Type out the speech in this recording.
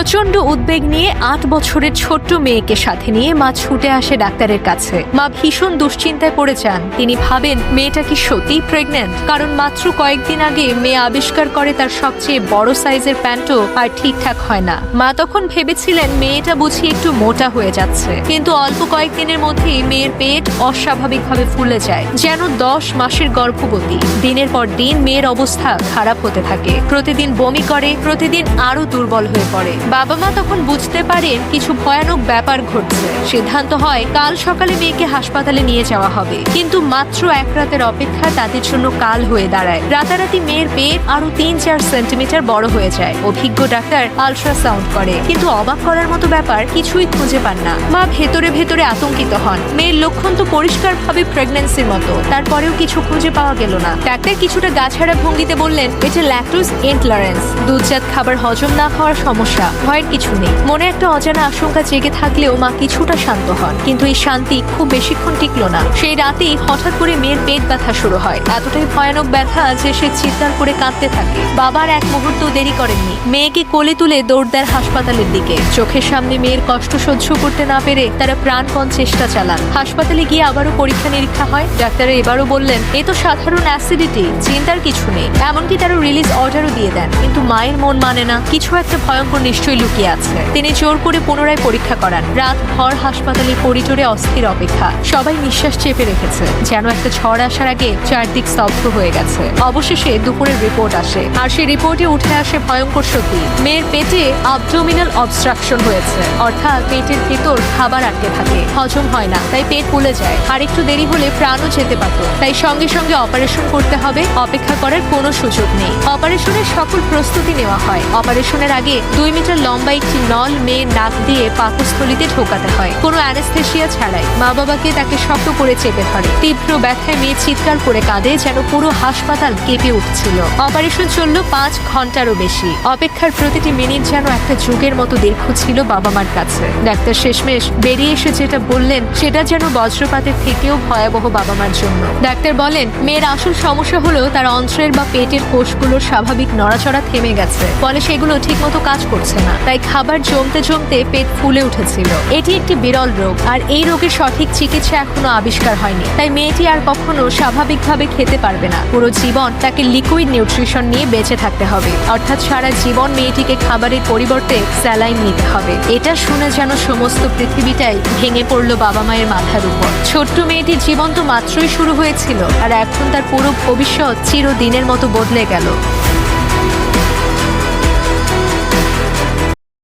প্রচণ্ড উদ্বেগ নিয়ে আট বছরের ছোট্ট মেয়েকে সাথে নিয়ে মা ছুটে আসে ডাক্তারের কাছে। মা ভীষণ দুশ্চিন্তায় পড়ে যান। তিনি ভাবেন, মেয়েটা কি সত্যিই প্রেগনেন্ট কারণ মাত্র কয়েকদিন আগে মেয়ে আবিষ্কার করে তার সবচেয়ে বড় সাইজের প্যান্টও আর ঠিকঠাক হয় না। মা তখন ভেবেছিলেন, মেয়েটা বুঝি একটু মোটা হয়ে যাচ্ছে। কিন্তু অল্প কয়েকদিনের মধ্যেই মেয়ের পেট অস্বাভাবিকভাবে ফুলে যায়, যেন দশ মাসের গর্ভবতী। দিনের পর দিন মেয়ের অবস্থা খারাপ হতে থাকে। প্রতিদিন বমি করে, প্রতিদিন আরও দুর্বল হয়ে পড়ে। বাবা মা তখন বুঝতে পারেন কিছু ভয়ানক ব্যাপার ঘটছে। সিদ্ধান্ত হয়, কাল সকালে মেয়েকে হাসপাতালে নিয়ে যাওয়া হবে। কিন্তু মাত্র এক রাতের অপেক্ষা তাদের জন্য কাল হয়ে দাঁড়ায়। রাতারাতি মেয়ের পেট আরও তিন চার সেন্টিমিটার বড় হয়ে যায়। অভিজ্ঞ ডাক্তার আলট্রাসাউন্ড করে। কিন্তু অবাক করার মতো ব্যাপার কিছুই খুঁজে পান না। মা ভেতরে ভেতরে আতঙ্কিত হন। মেয়ের লক্ষণ তো পরিষ্কারভাবে প্রেগন্যান্সির মতো। তারপরেও কিছু খুঁজে পাওয়া গেল না। ডাক্তার কিছুটা গাছাড়া ভঙ্গিতে বললেন, এটা ল্যাকটোজ ইনটলারেন্স দুধজাত খাবার হজম না হওয়ার সমস্যা। ভয়ের কিছু নেই। মনে একটা অজানা আশঙ্কা জেগে থাকলেও মা কিছুটা শান্ত হন। কিন্তু এই শান্তি খুব বেশিক্ষণ টিকল না। সেই রাতেই হঠাৎ করে মেয়ের পেট ব্যথা শুরু হয়। এতটাই ভয়ানক ব্যথা যে সে চিৎকার করে কাঁদতে থাকে। বাবার এক মুহূর্ত দেরি করেননি। মেয়েকে কোলে তুলে দৌড় দেন হাসপাতালের দিকে। চোখের সামনে মেয়ের কষ্ট সহ্য করতে না পেরে তারা প্রাণপণ চেষ্টা চালান। হাসপাতালে গিয়ে আবারও পরীক্ষা নিরীক্ষা হয়। ডাক্তার এবারও বললেন, এ তো সাধারণ অ্যাসিডিটি, চিন্তার কিছু নেই। এমনকি তারা রিলিজ অর্ডারও দিয়ে দেন। কিন্তু মায়ের মন মানে না। কিছু একটা ভয়ঙ্কর নিশ্চয়ই লুকিয়ে আছে। তিনি জোর করে পুনরায় পরীক্ষা করান। রাত ভর হাসপাতালের করিডোরে অস্থির অপেক্ষা। সবাই নিঃশ্বাস চেপে রেখেছে। যেন একটা ঝড় আসার আগে চারদিক স্তব্ধ হয়ে গেছে। অবশেষে দুপুরের রিপোর্ট আসে। আর সেই রিপোর্টে উঠে আসে ভয়ঙ্কর সত্যি। মেয়ের পেটে আবডোমিনাল অবস্ট্রাকশন হয়েছে। অর্থাৎ পেটের ভেতর খাবার আটকে থাকে। হজম হয় না, তাই পেট ফুলে যায়। আর একটু দেরি হলে প্রাণও যেতে পারত। তাই সঙ্গে সঙ্গে অপারেশন করতে হবে। অপেক্ষা করার কোনো সুযোগ নেই। অপারেশনের সকল প্রস্তুতি নেওয়া হয়। অপারেশনের আগে দুই মিটার লম্বা একটি নল মেয়ের নাক দিয়ে পাকস্থলিতে ঢোকাতে হয়। কোনো অ্যানেস্থেশিয়া ছাড়াই মা বাবাকে তাকে শক্ত করে চেপে ধরে। তীব্র ব্যথায় মেয়ে চিৎকার করে কাঁদে যেন পুরো হাসপাতাল কেঁপে উঠছিল। অপারেশন চলল পাঁচ ঘন্টারও বেশি। অপেক্ষার প্রতিটি মিনিট যেন একটা যুগের মতো দীর্ঘ ছিল বাবা মার কাছে। ডাক্তার শেষমেশ বেরিয়ে এসে যেটা বললেন, সেটা যেন বজ্রপাতের থেকেও ভয়াবহ বাবা মার জন্য। ডাক্তার বলেন, মেয়ের আসল সমস্যা হলো তার অন্ত্রের বা পেটের কোষগুলোর স্বাভাবিক নড়াচড়া থেমে গেছে। ফলে সেগুলো ঠিকমতো কাজ করছে না তাই খাবার জমতে জমতে পেট ফুলে উঠেছিল। এটি একটি বিরল রোগ, আর এই রোগের সঠিক চিকিৎসা এখনও আবিষ্কার হয়নি। তাই মেয়েটি আর কখনো স্বাভাবিকভাবে খেতে পারবে না। পুরো জীবন তাকে লিকুইড নিউট্রিশন নিয়ে বেঁচে থাকতে হবে। অর্থাৎ সারা জীবন মেয়েটিকে খাবারের পরিবর্তে স্যালাইন নিতে হবে। এটা শুনে যেন সমস্ত পৃথিবীটাই ভেঙে পড়ল বাবা মায়ের মাথার উপর। ছোট্ট মেয়েটির জীবন তো মাত্রই শুরু হয়েছিল, আর এখন তার পুরো ভবিষ্যৎ চিরদিনের মতো বদলে গেল।